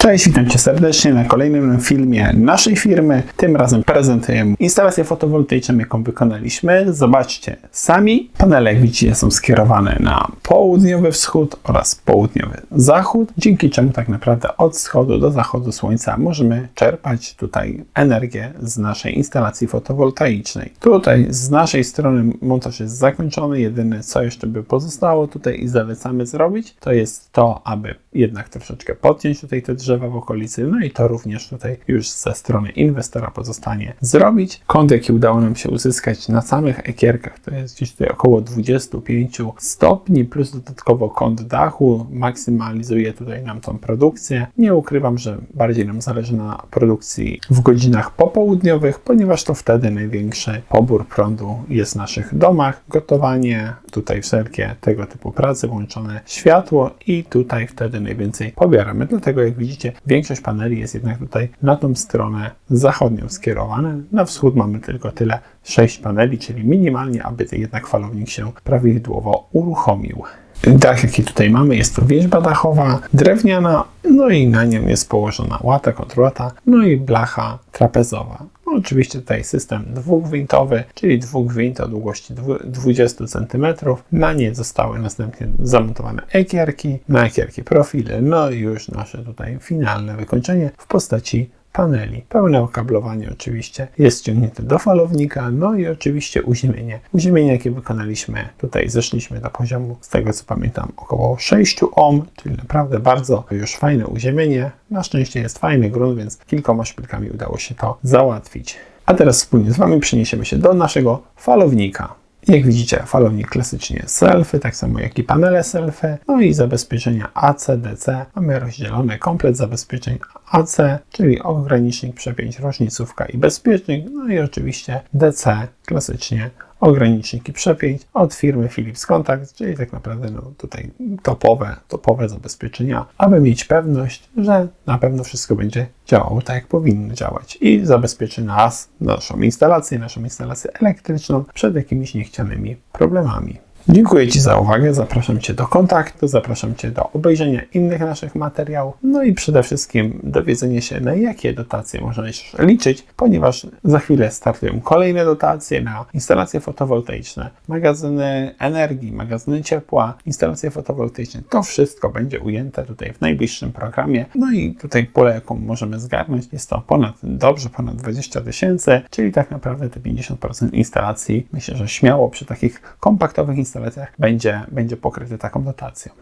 Cześć, witam Cię serdecznie na kolejnym filmie naszej firmy. Tym razem prezentujemy instalację fotowoltaiczną, jaką wykonaliśmy. Zobaczcie sami. Panele, jak widzicie, są skierowane na południowy wschód oraz południowy zachód, dzięki czemu tak naprawdę od wschodu do zachodu słońca możemy czerpać tutaj energię z naszej instalacji fotowoltaicznej. Tutaj z naszej strony montaż jest zakończony. Jedyne co jeszcze by pozostało tutaj i zalecamy zrobić, to jest to, aby jednak troszeczkę podciąć tutaj te drzewa w okolicy, no i to również tutaj już ze strony inwestora pozostanie zrobić. Kąt, jaki udało nam się uzyskać na samych ekierkach, to jest gdzieś tutaj około 25 stopni, plus dodatkowo kąt dachu maksymalizuje tutaj nam tą produkcję. Nie ukrywam, że bardziej nam zależy na produkcji w godzinach popołudniowych, ponieważ to wtedy największy pobór prądu jest w naszych domach. Gotowanie, tutaj wszelkie tego typu prace, włączone światło i tutaj wtedy najwięcej pobieramy. Dlatego jak widzicie, większość paneli jest jednak tutaj na tą stronę zachodnią skierowane. Na wschód mamy tylko tyle 6 paneli, czyli minimalnie, aby jednak falownik się prawidłowo uruchomił. Dach, jaki tutaj mamy, jest to wieżba dachowa, drewniana, no i na nią jest położona łata, kontrłata, no i blacha trapezowa. No, oczywiście tutaj system dwugwintowy, czyli dwóch gwint o długości 20 cm. Na nie zostały następnie zamontowane ekierki, na ekierki profile, no i już nasze tutaj finalne wykończenie w postaci paneli. Pełne okablowanie oczywiście jest ściągnięte do falownika, no i oczywiście uziemienie. Uziemienie, jakie wykonaliśmy, tutaj zeszliśmy do poziomu, z tego co pamiętam, około 6 ohm, czyli naprawdę bardzo już fajne uziemienie. Na szczęście jest fajny grunt, więc kilkoma szpilkami udało się to załatwić. A teraz wspólnie z Wami przeniesiemy się do naszego falownika. Jak widzicie, falownik klasycznie selfy, tak samo jak i panele selfy, no i zabezpieczenia AC, DC. Mamy rozdzielone komplet zabezpieczeń AC, czyli ogranicznik przepięć, rocznicówka i bezpiecznik, no i oczywiście DC, klasycznie ograniczniki przepięć od firmy Philips Contact, czyli tak naprawdę no, tutaj topowe, topowe zabezpieczenia, aby mieć pewność, że na pewno wszystko będzie działało tak, jak powinno działać i zabezpieczy nas, naszą instalację, naszą instalację elektryczną przed jakimiś niechcianymi problemami. Dziękuję Ci za uwagę, zapraszam Cię do kontaktu, zapraszam Cię do obejrzenia innych naszych materiałów, no i przede wszystkim dowiedzenia się, na jakie dotacje można jeszcze liczyć, ponieważ za chwilę startują kolejne dotacje na instalacje fotowoltaiczne, magazyny energii, magazyny ciepła, instalacje fotowoltaiczne. To wszystko będzie ujęte tutaj w najbliższym programie. No i tutaj pole, jaką możemy zgarnąć, jest to ponad, dobrze ponad 20 tysięcy, czyli tak naprawdę te 50% instalacji, myślę, że śmiało przy takich kompaktowych instalacjach będzie, będzie pokryte taką dotacją.